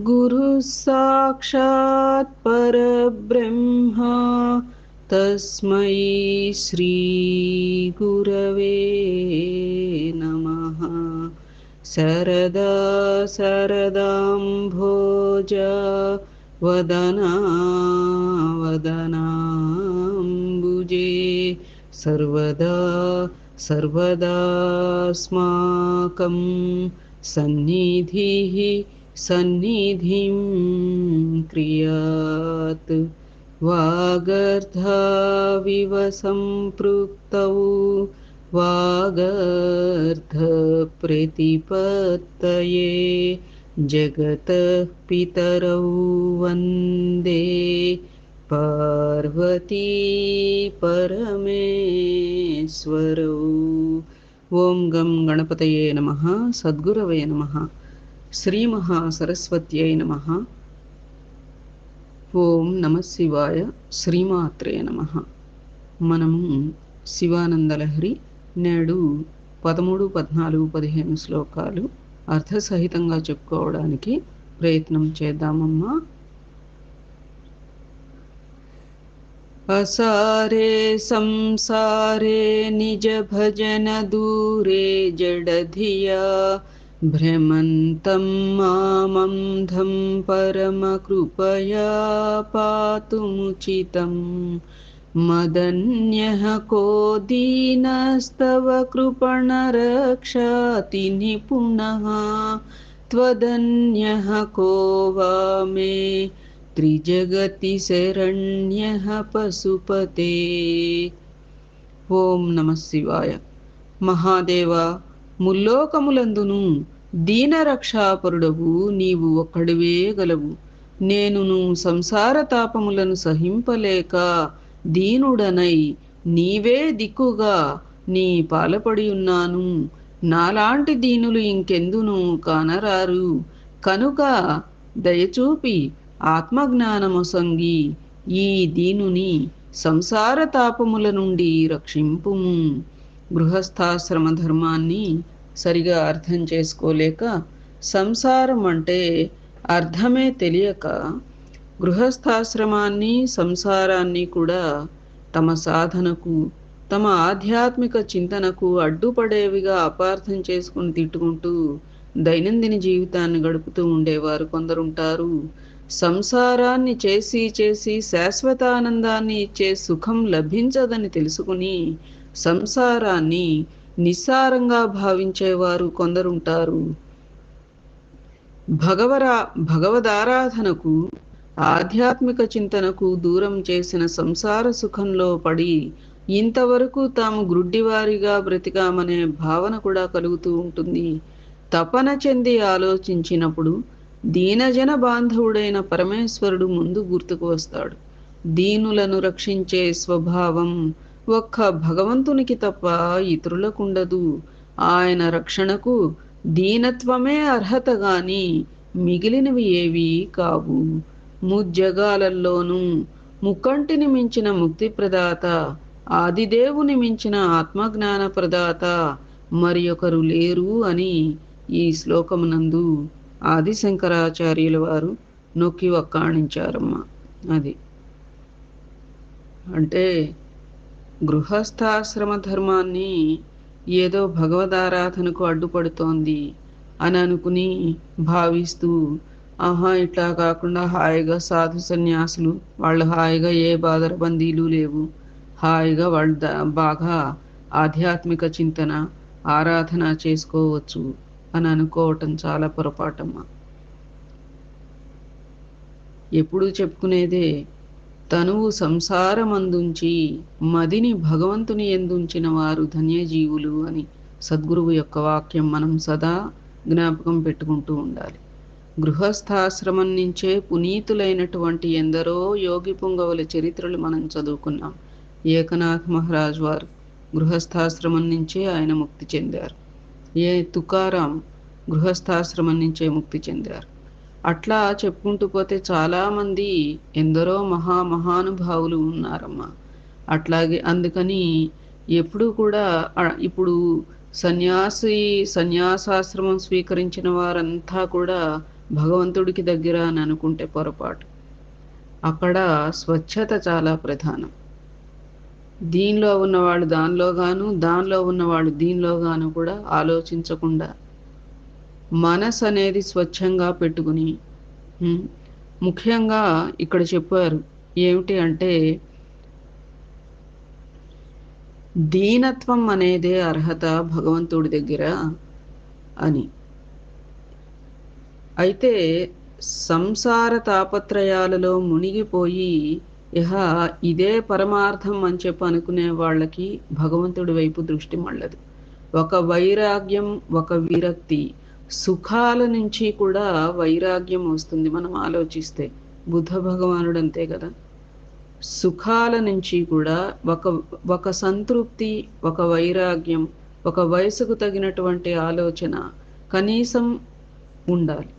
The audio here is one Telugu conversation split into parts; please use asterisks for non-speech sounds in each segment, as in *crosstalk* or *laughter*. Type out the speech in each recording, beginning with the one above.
गुरुः साक्षात् परब्रह्मा। तस्मै श्रीगुरवे नमः। शरदा शरदाम्भोज वदना वदनाम्बुजे। सर्वदा सर्वदास्माकं सन्निधिः सन्निधिं क्रियात् वागर्धाविव सम्पृक्तौ वागर्धप्रतिपत्तये जगतः पितरौ वन्दे पार्वती परमेश्वरौ। ॐ गं गणपतये नमः सद्गुरवये नमः। శ్రీమహాసరస్వత్యై నమ ఓం నమ శివాయ శ్రీమాత్రే నమ మనము శివానందలహరి నేడు పదమూడు పద్నాలుగు పదిహేను శ్లోకాలు అర్థసహితంగా చెప్పుకోవడానికి ప్రయత్నం చేద్దామమ్మా असारे संसारे निजभजनदूरे जडधिया भ्रमन्तं मामन्धं परमकृपया पातुमुचितं मदन्यः को दीनस्तव कृपणरक्षाति निपुणः त्वदन्यः को वा मे త్రిజగతి శరణ్య పశుపతే ఓం నమ శివాయ మహాదేవ ముల్లోకములందును దీనరక్షాపరుడవు నీవు ఒక్కడివే గలవు. నేనును సంసార తాపములను సహింపలేక దీనుడనై నీవే దిక్కుగా నీ పాలపడి ఉన్నాను. నాలాంటి దీనులు ఇంకెందును కానరారు. కనుక దయచూపి ఆత్మజ్ఞానమొసంగి ఈ దీనుని సంసార తాపముల నుండి రక్షింపుము. గృహస్థాశ్రమ ధర్మాన్ని సరిగా అర్థం చేసుకోలేక సంసారం అంటే అర్థమే తెలియక గృహస్థాశ్రమాన్ని సంసారాన్ని కూడా తమ సాధనకు తమ ఆధ్యాత్మిక చింతనకు అడ్డుపడేవిగా అపార్థం చేసుకుని తిట్టుకుంటూ దైనందిన జీవితాన్ని గడుపుతూ ఉండేవారు కొందరుంటారు సంసారాన్ని చేసి చేసి శాశ్వతానందాన్ని ఇచ్చే సుఖం లభించదని తెలుసుకుని సంసారాన్ని నిస్సారంగా భావించేవారు కొందరుంటారు. భగవరా భగవదారాధనకు ఆధ్యాత్మిక చింతనకు దూరం చేసిన సంసార సుఖంలో పడి ఇంతవరకు తాము గ్రుడ్డివారిగా బ్రతికామనే భావన కూడా కలుగుతూ ఉంటుంది. తపన చెంది ఆలోచించినప్పుడు దీనజన బాంధవుడైన పరమేశ్వరుడు ముందు గుర్తుకు వస్తాడు. దీనులను రక్షించే స్వభావం ఒక్క భగవంతునికి తప్ప ఇతరులకుండదు. ఆయన రక్షణకు దీనత్వమే అర్హత గాని మిగిలినవి ఏవి కావు. ముజ్జగాలల్లోనూ ముక్కంటిని మించిన ముక్తి ప్రదాత ఆదిదేవుని మించిన ఆత్మజ్ఞాన ప్రదాత మరి ఒకరు లేరు అని ఈ శ్లోకమునందు ఆదిశంకరాచార్యుల వారు నొక్కి వక్కాణించారమ్మ. అది అంటే గృహస్థాశ్రమ ధర్మాన్ని ఏదో భగవదారాధనకు అడ్డుపడుతోంది అని అనుకుని భావిస్తూ ఆహా ఇట్లా కాకుండా హాయిగా సాధు సన్యాసులు వాళ్ళు హాయిగా ఏ బాదరబందీలు లేవు. హాయిగా వాళ్ళు బాగా ఆధ్యాత్మిక చింతన ఆరాధన చేసుకోవచ్చు అని అనుకోవటం చాలా పొరపాటమ్మా. ఎప్పుడు చెప్పుకునేదే తనువు సంసారమందుంచి మదిని భగవంతుని ఎందుంచిన వారు ధన్యజీవులు అని సద్గురువు యొక్క వాక్యం మనం సదా జ్ఞాపకం పెట్టుకుంటూ ఉండాలి. గృహస్థాశ్రమం నుంచే పునీతులైనటువంటి ఎందరో యోగి పుంగవుల చరిత్రలు మనం చదువుకున్నాం. ఏకనాథ్ మహారాజ్ వారు గృహస్థాశ్రమం నుంచే ఆయన ముక్తి చెందారు. ఏ తుకారాం గృహస్థాశ్రమం నుంచే ముక్తి చెందారు. అట్లా చెప్పుకుంటూ పోతే చాలామంది ఎందరో మహా మహానుభావులు ఉన్నారమ్మా. అట్లాగే అందుకని ఎప్పుడూ కూడా ఇప్పుడు సన్యాసి సన్యాసాశ్రమం స్వీకరించిన వారంతా కూడా భగవంతుడికి దగ్గర అని అనుకుంటే పొరపాటు. అక్కడ స్వచ్ఛత చాలా ప్రధానం. దీనిలో ఉన్నవాళ్ళు దానిలో గాను దానిలో ఉన్నవాళ్ళు దీనిలో గాను కూడా ఆలోచించకుండా మనసు అనేది స్వచ్ఛంగా పెట్టుకుని ముఖ్యంగా ఇక్కడ చెప్పారు ఏమిటి అంటే దీనత్వం అనేదే అర్హత భగవంతుడి దగ్గర అని. అయితే సంసార తాపత్రయాలలో మునిగిపోయి ఇహ ఇదే పరమార్థం అని చెప్పి అనుకునే వాళ్ళకి భగవంతుడి వైపు దృష్టి మళ్ళదు. ఒక వైరాగ్యం ఒక విరక్తి సుఖాల నుంచి కూడా వైరాగ్యం వస్తుంది మనం ఆలోచిస్తే. బుద్ధ భగవానుడు అంతే కదా. సుఖాల నుంచి కూడా ఒక ఒక సంతృప్తి ఒక వైరాగ్యం ఒక వయసుకు తగినటువంటి ఆలోచన కనీసం ఉండాలి.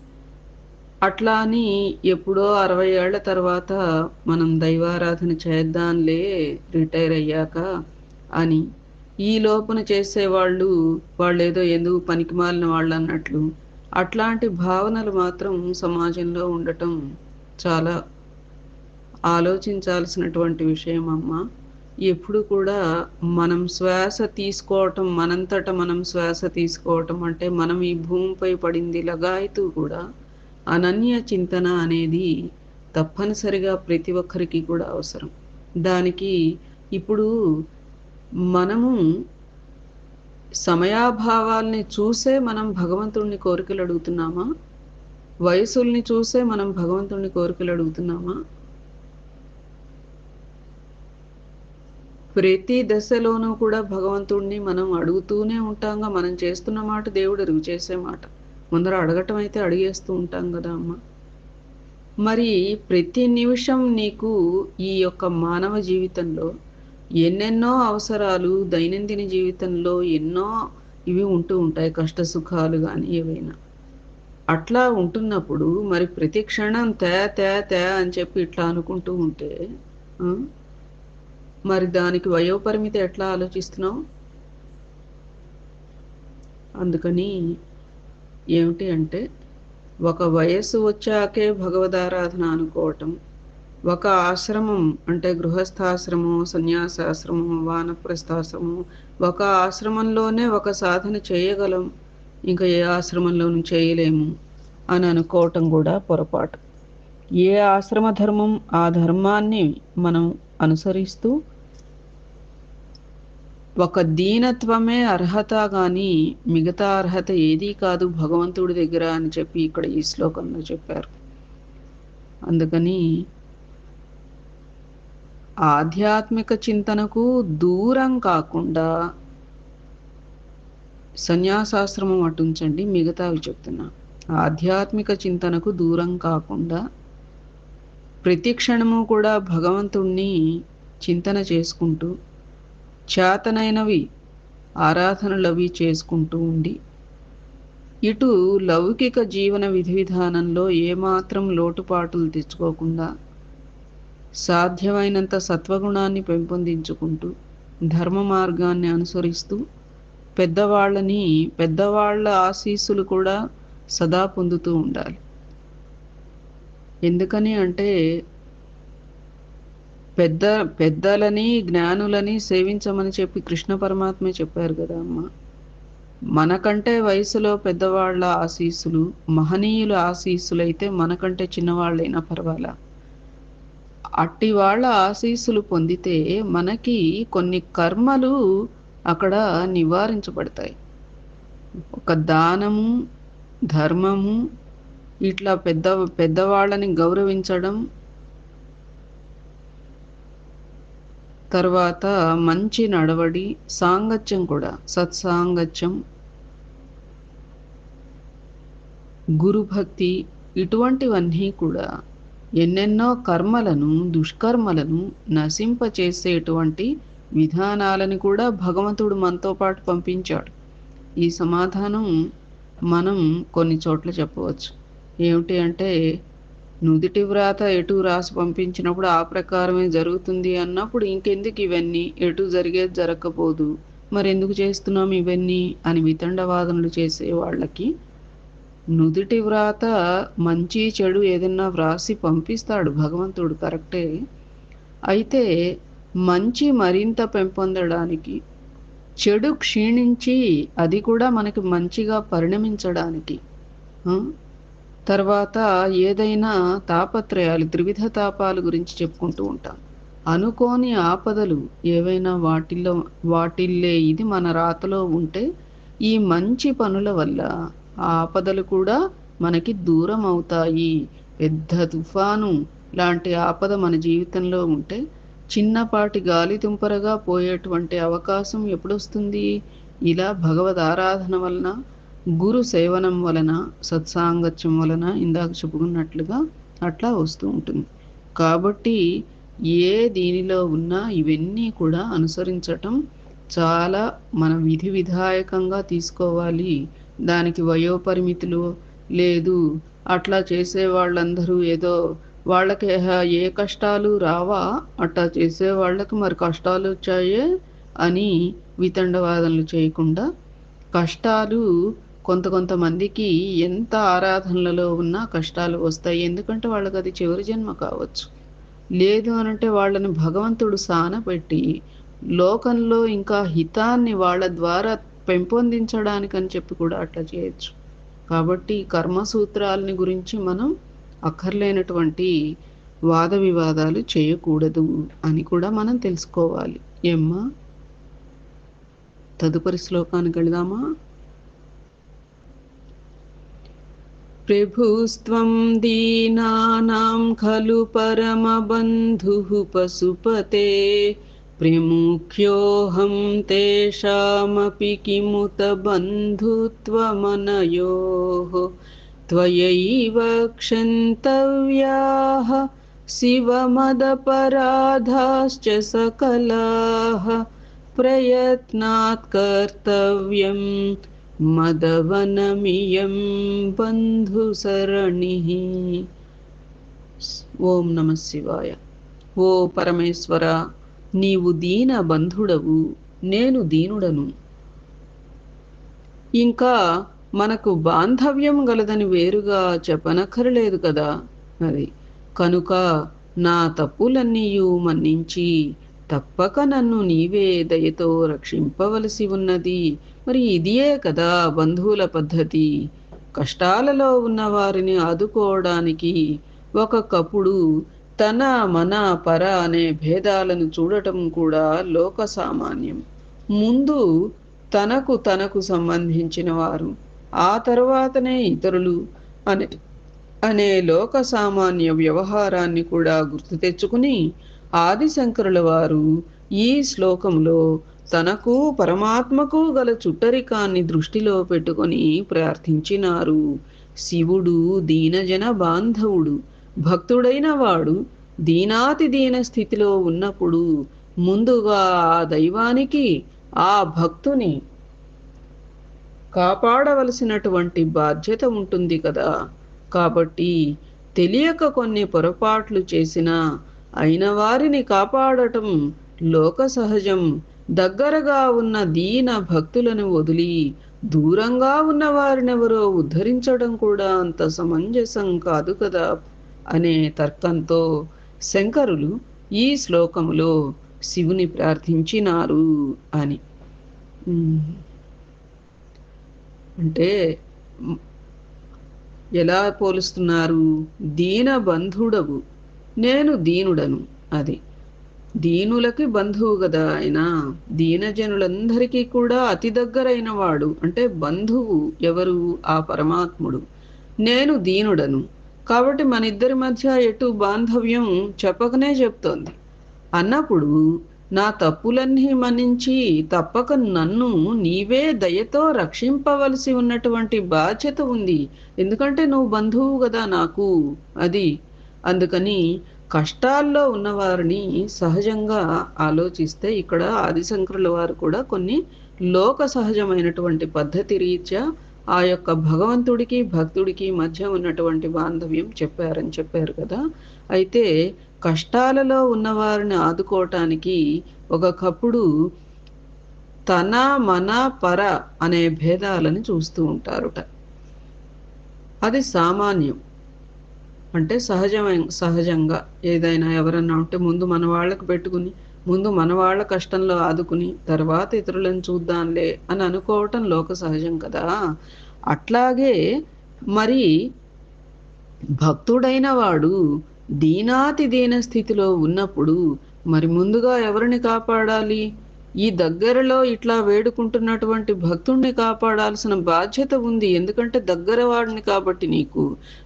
అట్లా అని ఎప్పుడో అరవై ఏళ్ళ తర్వాత మనం దైవారాధన చేద్దాంలే రిటైర్ అయ్యాక అని ఈ లోపున చేసేవాళ్ళు వాళ్ళు ఏదో ఎందుకు పనికిమాలిన వాళ్ళు అన్నట్లు అట్లాంటి భావనలు మాత్రం సమాజంలో ఉండటం చాలా ఆలోచించాల్సినటువంటి విషయం అమ్మ ఎప్పుడు కూడా మనం శ్వాస తీసుకోవటం మనంతట మనం శ్వాస తీసుకోవటం అంటే మనం ఈ భూమిపై పడింది లగాయతూ కూడా అనన్య చింతన అనేది తప్పనిసరిగా ప్రతి ఒక్కరికి కూడా అవసరం. దానికి ఇప్పుడు మనము సమయాభావాల్ని చూసే మనం భగవంతుడిని కోరికలు అడుగుతున్నామా? వయసుల్ని చూసే మనం భగవంతుడిని కోరికలు అడుగుతున్నామా? ప్రతి దశలోనూ కూడా భగవంతుడిని మనం అడుగుతూనే ఉంటాంగా మనం చేస్తున్న మాట దేవుడు ఎరుగు చేసే మాట. ముందర అడగటం అయితే అడిగేస్తూ ఉంటాం కదా అమ్మ. మరి ప్రతి నిమిషం నీకు ఈ యొక్క మానవ జీవితంలో ఎన్నెన్నో అవసరాలు దైనందిన జీవితంలో ఎన్నో ఇవి ఉంటూ ఉంటాయి కష్ట సుఖాలు కానీ ఏవైనా. అట్లా ఉంటున్నప్పుడు మరి ప్రతి క్షణం తే తే తే అని చెప్పి ఇట్లా అనుకుంటూ ఉంటే మరి దానికి వయోపరిమితి ఎట్లా ఆలోచిస్తున్నావు? అందుకని ఏమిటి అంటే ఒక వయస్సు వచ్చాకే భగవదారాధన అనుకోవటం ఒక ఆశ్రమం అంటే గృహస్థాశ్రమం సన్యాసాశ్రమం వానప్రస్థాశ్రమం ఒక ఆశ్రమంలోనే ఒక సాధన చేయగలం. ఇంకా ఏ ఆశ్రమంలోనూ చేయలేము అని అనుకోవటం కూడా పొరపాటు. ఏ ఆశ్రమ ధర్మం ఆ ధర్మాన్ని మనం అనుసరిస్తూ ఒక దీనత్వమే అర్హత కానీ మిగతా అర్హత ఏదీ కాదు భగవంతుడి దగ్గర అని చెప్పి ఇక్కడ ఈ శ్లోకంలో చెప్పారు. అందుకని ఆధ్యాత్మిక చింతనకు దూరం కాకుండా సన్యాసాశ్రమం అటుంచండి మిగతావి చెప్తున్నా. ఆధ్యాత్మిక చింతనకు దూరం కాకుండా ప్రతి క్షణము కూడా భగవంతుణ్ణి చింతన చేసుకుంటూ చేతనైనవి ఆరాధనలవి చేసుకుంటూ ఉండి ఇటు లౌకిక జీవన విధి విధానంలో ఏమాత్రం లోటుపాటులు తెచ్చుకోకుండా సాధ్యమైనంత సత్వగుణాన్ని పెంపొందించుకుంటూ ధర్మ మార్గాన్ని అనుసరిస్తూ పెద్దవాళ్ళని పెద్దవాళ్ళ ఆశీస్సులు కూడా సదా పొందుతూ ఉండాలి. ఎందుకని అంటే పెద్ద పెద్దలని జ్ఞానులని సేవించమని చెప్పి కృష్ణ పరమాత్మే చెప్పారు కదా అమ్మ. మనకంటే వయసులో పెద్దవాళ్ళ ఆశీస్సులు మహనీయుల ఆశీస్సులు అయితే మనకంటే చిన్నవాళ్ళైనా పర్వాలా? అట్టి వాళ్ళ ఆశీస్సులు పొందితే మనకి కొన్ని కర్మలు అక్కడ నివారించబడతాయి. ఒక దానము ధర్మము ఇట్లా పెద్ద పెద్దవాళ్ళని గౌరవించడం తర్వాత మంచి నడవడి సాంగత్యం కూడా సత్సాంగత్యం గురుభక్తి ఇటువంటివన్నీ కూడా ఎన్నెన్నో కర్మలను దుష్కర్మలను నశింపచేసేటువంటి విధానాలను కూడా భగవంతుడు మనతో పాటు పంపించాడు. ఈ సమాధానం మనం కొన్ని చోట్ల చెప్పవచ్చు. ఏమిటి అంటే నుదుటి వ్రాత ఎటు రాసి పంపించినప్పుడు ఆ ప్రకారమే జరుగుతుంది అన్నప్పుడు ఇంకెందుకు ఇవన్నీ? ఎటు జరిగేది జరగకపోదు. మరి ఎందుకు చేస్తున్నాం ఇవన్నీ? అని వితండవాదనలు చేసే వాళ్ళకి నుదుటి వ్రాత మంచి చెడు ఏదన్నా వ్రాసి పంపిస్తాడు భగవంతుడు కరెక్టే? అయితే మంచి మరింత పెంపొందడానికి చెడు క్షీణించి అది కూడా మనకి మంచిగా పరిణమించడానికి తర్వాత ఏదైనా తాపత్రయాలు త్రివిధ తాపాల గురించి చెప్పుకుంటూ ఉంటాం. అనుకోని ఆపదలు ఏవైనా వాటిల్లో వాటిల్లే ఇది మన రాతలో ఉంటే ఈ మంచి పనుల వల్ల ఆపదలు కూడా మనకి దూరం అవుతాయి. పెద్ద తుఫాను లాంటి ఆపద మన జీవితంలో ఉంటే చిన్నపాటి గాలి తుంపరగా పోయేటువంటి అవకాశం ఎప్పుడొస్తుంది? ఇలా భగవద్ ఆరాధన వలన గురు సేవనం వలన సత్సాంగత్యం వలన ఇందాక చెప్పుకున్నట్లుగా అట్లా వస్తూ ఉంటుంది. కాబట్టి ఏ దీనిలో ఉన్నా ఇవన్నీ కూడా అనుసరించటం చాలా మన విధి విధాయకంగా తీసుకోవాలి. దానికి వయోపరిమితులు లేదు. అట్లా చేసే వాళ్ళందరూ ఏదో వాళ్ళకి ఏ కష్టాలు రావా? అట్లా చేసే వాళ్ళకి మరి కష్టాలు వచ్చాయే అని వితండవాదనలు చేయకుండా కష్టాలు కొంత కొంతమందికి ఎంత ఆరాధనలలో ఉన్నా కష్టాలు వస్తాయి. ఎందుకంటే వాళ్ళకి అది చివరి జన్మ కావచ్చు. లేదు అనంటే వాళ్ళని భగవంతుడు సానపెట్టి లోకంలో ఇంకా హితాన్ని వాళ్ళ ద్వారా పెంపొందించడానికని చెప్పి కూడా అట్లా చేయొచ్చు. కాబట్టి కర్మ సూత్రాలని గురించి మనం అక్కర్లేనటువంటి వాద వివాదాలు చేయకూడదు అని కూడా మనం తెలుసుకోవాలి. ఏమ్మా? తదుపరి శ్లోకానికి వెళదామా? ప్రభుస్త్వం దీనానాం ఖలు పరమబంధుః పశుపతే प्रमुख्योऽहं तेषामपि किमुत बन्धुत्वमनयोः। त्वयैव क्षन्तव्याः, शिवमदपराधाश्च सकलाः। प्रयत्नात् कर्तव्यं मदवनमियं बन्धुसरणिः। ॐ नमः शिवाय। वो परमेश्वरा నీవు దీన బంధుడవు నేను దీనుడను. ఇంకా మనకు బాంధవ్యం గలదని వేరుగా చెప్పనక్కరలేదు కదా మరి. కనుక నా తప్పులన్నీయు మన్నించి తప్పక నన్ను నీవే దయతో రక్షింపవలసి ఉన్నది. మరి ఇదియే కదా బంధువుల పద్ధతి. కష్టాలలో ఉన్న వారిని ఆదుకోవడానికి ఒక్కొక్కప్పుడు తన మన పర అనే భేదాలను చూడటం కూడా లోక సామాన్యం ముందు తనకు తనకు సంబంధించిన వారు ఆ తర్వాతనే ఇతరులు అనే అనే లోక సామాన్య వ్యవహారాన్ని కూడా గుర్తు తెచ్చుకుని ఆదిశంకరుల వారు ఈ శ్లోకంలో తనకు పరమాత్మకు గల చుట్టరికాన్ని దృష్టిలో పెట్టుకొని ప్రార్థించినారు. శివుడు దీనజన బాంధవుడు భక్తుడైన వాడు దీనాతి దీన స్థితిలో ఉన్నప్పుడు ముందుగా ఆ దైవానికి ఆ భక్తుని కాపాడవలసినటువంటి బాధ్యత ఉంటుంది కదా. కాబట్టి తెలియక కొన్ని పొరపాట్లు చేసినా అయిన వారిని కాపాడటం లోక సహజం. దగ్గరగా ఉన్న దీన భక్తులను వదిలి దూరంగా ఉన్న వారినెవరో ఉద్ధరించడం కూడా అంత సమంజసం కాదు కదా. అనే తర్కంతో శంకరులు ఈ శ్లోకములో శివుని ప్రార్థించినారు అని. అంటే ఎలా పోలుస్తున్నారు? దీన బంధుడవు. నేను దీనుడను అది. దీనులకి బంధువు కదా ఆయన దీనజనులందరికీ కూడా అతి దగ్గరైన వాడు అంటే బంధువు ఎవరు? ఆ పరమాత్ముడు. నేను దీనుడను. కాబట్టి మన ఇద్దరి మధ్య ఎటు బాంధవ్యం చెప్పకనే చెప్తోంది. అన్నప్పుడు నా తప్పులన్నీ మన్నించి తప్పక నన్ను నీవే దయతో రక్షింపవలసి ఉన్నటువంటి బాధ్యత ఉంది. ఎందుకంటే నువ్వు బంధువు కదా నాకు. అది. అందుకని కష్టాల్లో ఉన్నవారిని సహజంగా ఆలోచిస్తే ఇక్కడ ఆదిశంకరుల వారు కూడా కొన్ని లోక సహజమైనటువంటి పద్ధతి రీత్యా ఆ యొక్క భగవంతుడికి భక్తుడికి మధ్య ఉన్నటువంటి బాంధవ్యం చెప్పారని చెప్పారు కదా. అయితే కష్టాలలో ఉన్నవారిని ఆదుకోవటానికి ఒకప్పుడు తన మన పర అనే భేదాలని చూస్తూ ఉంటారుట. అది సామాన్యం. అంటే సహజమైన సహజంగా ఏదైనా ఎవరన్నా ఉంటే ముందు మన వాళ్ళకు పెట్టుకుని ముందు మనవాళ్ళ కష్టంలో ఆదుకుని తర్వాత ఇతరులను చూద్దాంలే అని అనుకోవటం లోక సహజం కదా. అట్లాగే మరి భక్తుడైన వాడు దీనాతి దీన స్థితిలో ఉన్నప్పుడు మరి ముందుగా ఎవరిని కాపాడాలి? ఈ దగ్గరలో ఇట్లా వేడుకుంటున్నటువంటి భక్తుణ్ణి కాపాడాల్సిన బాధ్యత ఉంది. ఎందుకంటే దగ్గరవాడిని కాబట్టి నీకు.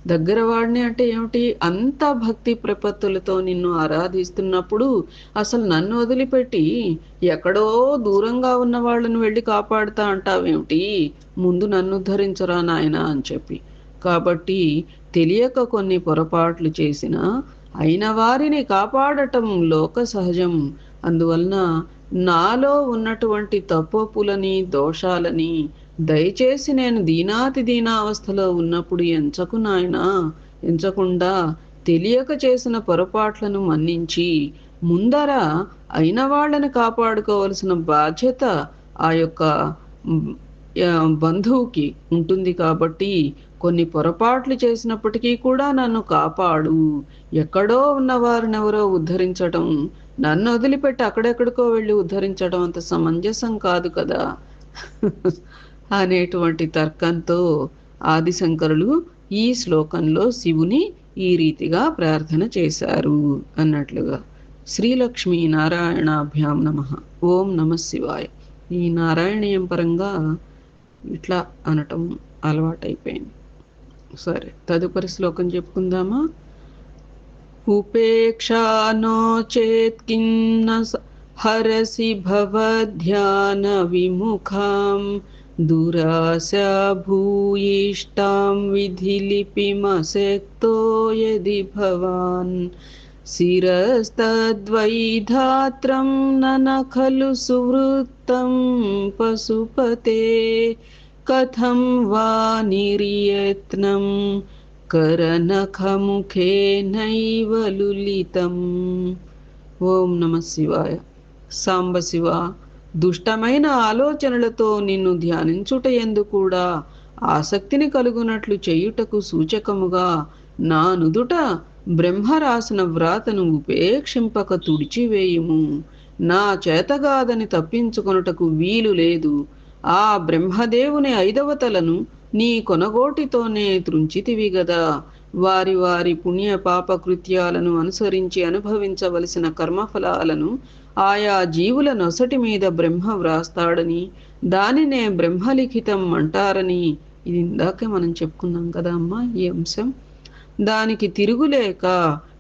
దగ్గరవాడిని అంటే ఏమిటి? అంత భక్తి ప్రపత్తులతో నిన్ను ఆరాధిస్తున్నప్పుడు అసలు నన్ను వదిలిపెట్టి ఎక్కడో దూరంగా ఉన్న వాళ్ళని వెళ్ళి కాపాడుతా అంటావేమిటి? ముందు నన్ను ఉద్ధరించరా నాయన అని చెప్పి. కాబట్టి తెలియక కొన్ని పొరపాట్లు చేసిన అయిన వారిని కాపాడటం లోక సహజం. అందువలన నాలో ఉన్నటువంటి తప్పొప్పులని దోషాలని దయచేసి నేను దీనాతి దీనావస్థలో ఉన్నప్పుడు ఎంచకు నాయనా ఎంచకుండా తెలియక చేసిన పొరపాట్లను మన్నించి ముందర అయిన వాళ్ళని కాపాడుకోవలసిన బాధ్యత ఆ యొక్క బంధువుకి ఉంటుంది కాబట్టి కొన్ని పొరపాట్లు చేసినప్పటికీ కూడా నన్ను కాపాడు. ఎక్కడో ఉన్న వారిని ఎవరో ఉద్ధరించడం నన్ను వదిలిపెట్టి అక్కడెక్కడికో వెళ్ళి ఉద్ధరించడం అంత సమంజసం కాదు కదా. *laughs* అనేటువంటి తర్కంతో ఆదిశంకరులు ఈ శ్లోకంలో శివుని ఈ రీతిగా ప్రార్థన చేశారు అన్నట్లుగా. శ్రీలక్ష్మీ నారాయణాభ్యాం నమ. ఓం నమ శివాయ. ఈ నారాయణీయం పరంగా ఇట్లా అనటం అలవాటైపోయింది. సరే తదుపరి శ్లోకం చెప్పుకుందామా? ఉపేక్షా నో చేత్కిన్న హరసి భవధ్యాన విముఖాం దురాశ భూయిష్టాం విధిలిపిమసక్తో యది భవాన్ शिरस्तद्वैधात्रं न न खलु सुवृत्तं पशुपते कथं वा निर्यत्नं करनखमुखेनैव लुलितम् ఓం నమ శివాయ సాంబ శివ దుష్టమైన ఆలోచనలతో నిన్ను ధ్యానించుట ఎందు కూడా ఆసక్తిని కలుగునట్లు చేయుటకు సూచకముగా నా నుదుట బ్రహ్మ రాసిన వ్రాతను ఉపేక్షింపక తుడిచివేయుము. నా చేతగాదని తప్పించుకొనుటకు వీలు లేదు. ఆ బ్రహ్మదేవుని ఐదవతలను నీ కొనగోటితోనే త్రుంచితివి గదా. వారి వారి పుణ్య పాపకృత్యాలను అనుసరించి అనుభవించవలసిన కర్మఫలాలను ఆయా జీవుల నొసటి మీద బ్రహ్మ వ్రాస్తాడని దానినే బ్రహ్మలిఖితం అంటారని ఇది ఇందాకే మనం చెప్పుకున్నాం కదా అమ్మా ఈ అంశం. దానికి తిరుగులేక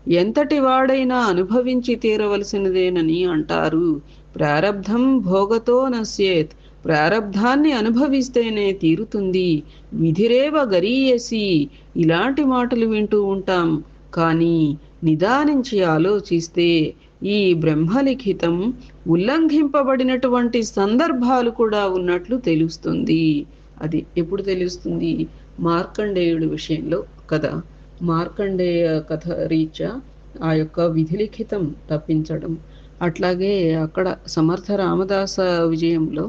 ఎంతటి వాడైనా అనుభవించి తీరవలసినదేనని అంటారు. ప్రారబ్ధం భోగతో నశ్యేత్. ప్రారబ్ధాన్ని అనుభవిస్తేనే తీరుతుంది. విధిరేవ గరీయసి. ఇలాంటి మాటలు వింటూ ఉంటాం. కానీ నిదానించి ఆలోచిస్తే ఈ బ్రహ్మలిఖితం ఉల్లంఘింపబడినటువంటి సందర్భాలు కూడా ఉన్నట్లు తెలుస్తుంది. అది ఎప్పుడు తెలుస్తుంది? మార్కండేయుడి విషయంలో కదా. మార్కండేయ కథ రీత్యా ఆ యొక్క విధిలిఖితం తప్పించడం. అట్లాగే అక్కడ సమర్థ రామదాస విజయంలో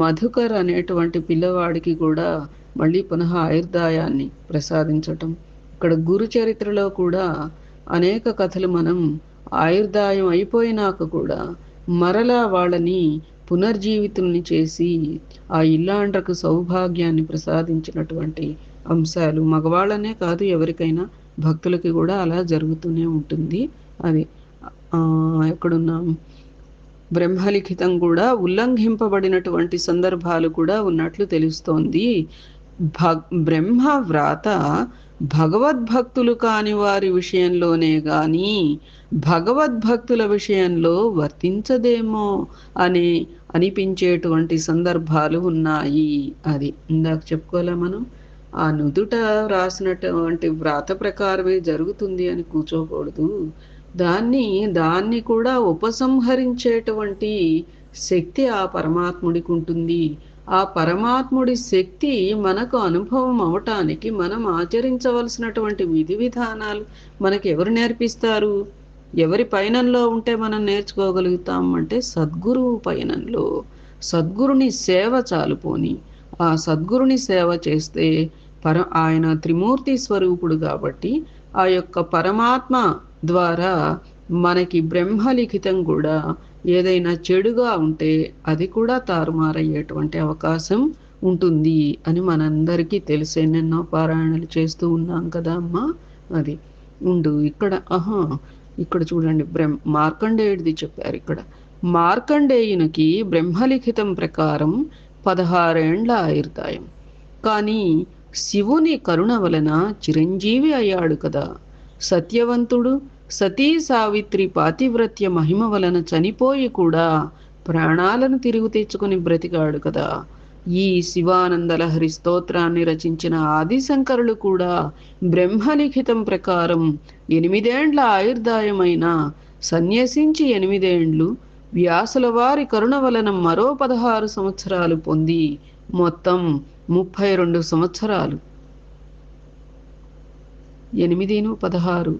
మధుకర్ అనేటువంటి పిల్లవాడికి కూడా మళ్ళీ పునః ఆయుర్దాయాన్ని ప్రసాదించటం. ఇక్కడ గురు చరిత్రలో కూడా అనేక కథలు మనం ఆయుర్దాయం అయిపోయినాక కూడా మరలా వాళ్ళని పునర్జీవితుల్ని చేసి ఆ ఇల్లాండ్రకు సౌభాగ్యాన్ని ప్రసాదించినటువంటి అంశాలు మగవాళ్ళనే కాదు ఎవరికైనా భక్తులకి కూడా అలా జరుగుతూనే ఉంటుంది. అది ఎక్కడున్న ఎక్కడున్నాం బ్రహ్మలిఖితం కూడా ఉల్లంఘింపబడినటువంటి సందర్భాలు కూడా ఉన్నట్లు తెలుస్తోంది. భ బ్రహ్మ వ్రాత భగవద్భక్తులు కాని వారి విషయంలోనే గాని భగవద్భక్తుల విషయంలో వర్తించదేమో అని అనిపించేటువంటి సందర్భాలు ఉన్నాయి. అది ఇందాక చెప్పుకోలే మనం? ఆ నుదుట రాసినటువంటి వ్రాత ప్రకారమే జరుగుతుంది అని కూర్చోకూడదు. దాన్ని దాన్ని కూడా ఉపసంహరించేటువంటి శక్తి ఆ పరమాత్ముడికి ఉంటుంది. ఆ పరమాత్ముడి శక్తి మనకు అనుభవం అవటానికి మనం ఆచరించవలసినటువంటి విధి విధానాలు మనకి ఎవరు నేర్పిస్తారు? ఎవరి పయనంలో ఉంటే మనం నేర్చుకోగలుగుతాం అంటే సద్గురువు పయనంలో. సద్గురుని సేవ చాలుపోని ఆ సద్గురుని సేవ చేస్తే పర ఆయన త్రిమూర్తి స్వరూపుడు కాబట్టి ఆ యొక్క పరమాత్మ ద్వారా మనకి బ్రహ్మలిఖితం కూడా ఏదైనా చెడుగా ఉంటే అది కూడా తారుమారయ్యేటువంటి అవకాశం ఉంటుంది అని మనందరికీ తెలిసే నిన్నో పారాయణలు చేస్తూ ఉన్నాం కదా అమ్మా. అది ఉండు ఇక్కడ ఆహా ఇక్కడ చూడండి బ్రహ్మ మార్కండేయుడిది చెప్పారు ఇక్కడ. మార్కండేయునికి బ్రహ్మలిఖితం ప్రకారం పదహారేండ్ల ఆయుర్దాయం. కానీ శివుని కరుణ వలన చిరంజీవి అయ్యాడు కదా. సత్యవంతుడు సతీ సావిత్రి పాతివ్రత్య మహిమ వలన చనిపోయి కూడా ప్రాణాలను తిరుగు తెచ్చుకుని బ్రతికాడు కదా. ఈ శివానందలహరి స్తోత్రాన్ని రచించిన ఆదిశంకరులు కూడా బ్రహ్మలిఖితం ప్రకారం ఎనిమిదేండ్ల ఆయుర్దాయమైన సన్యసించి ఎనిమిదేండ్లు వ్యాసుల వారి కరుణ వలన మరో పదహారు సంవత్సరాలు పొంది మొత్తం ముప్పై రెండు సంవత్సరాలు. ఎనిమిదిను పదహారు.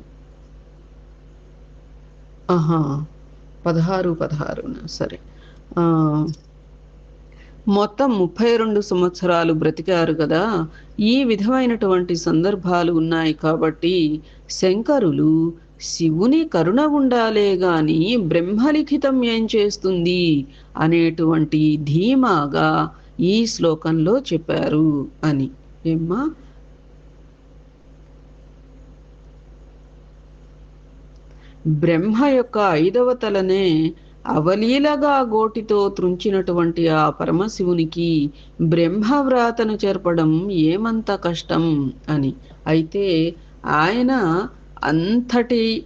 ఆహా పదహారు పదహారున? సరే. మొత్తం ముప్పై రెండు సంవత్సరాలు బ్రతికారు కదా. ఈ విధమైనటువంటి సందర్భాలు ఉన్నాయి కాబట్టి శంకరులు శివుని కరుణ ఉండాలే గాని బ్రహ్మలిఖితం ఏం చేస్తుంది? అనేటువంటి ధీమాగా ఈ శ్లోకంలో చెప్పారు అని. ఏమ్మా? బ్రహ్మ యొక్క ఐదవ తలనే అవలీలగా గోటితో త్రుంచినటువంటి ఆ పరమశివునికి బ్రహ్మవ్రాతను చేర్పడం ఏమంత కష్టం అని. అయితే ఆయన అంతటి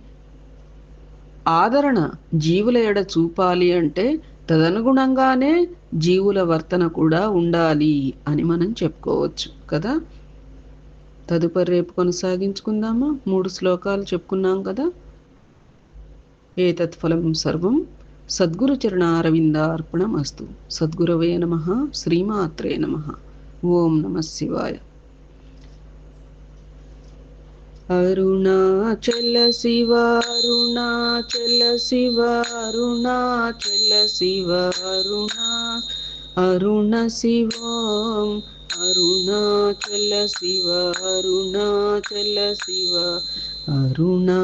ఆదరణ జీవుల ఎడ చూపాలి అంటే తదనుగుణంగానే జీవుల వర్తన కూడా ఉండాలి అని మనం చెప్పుకోవచ్చు కదా. తదుపరి రేపు కొనసాగించుకుందామా? మూడు శ్లోకాలు చెప్పుకున్నాం కదా? ఏతత్ఫలం సర్వం సద్గురు చరణారవిందార్పణం అస్తు సద్గురవే నమ శ్రీమాత్రే నమ ఓం నమ శివాయ అరుణాచల శివ అరుణాచల శివ అరుణ శివం అరుణాచల శివ అరుణాచల శివ అరుణా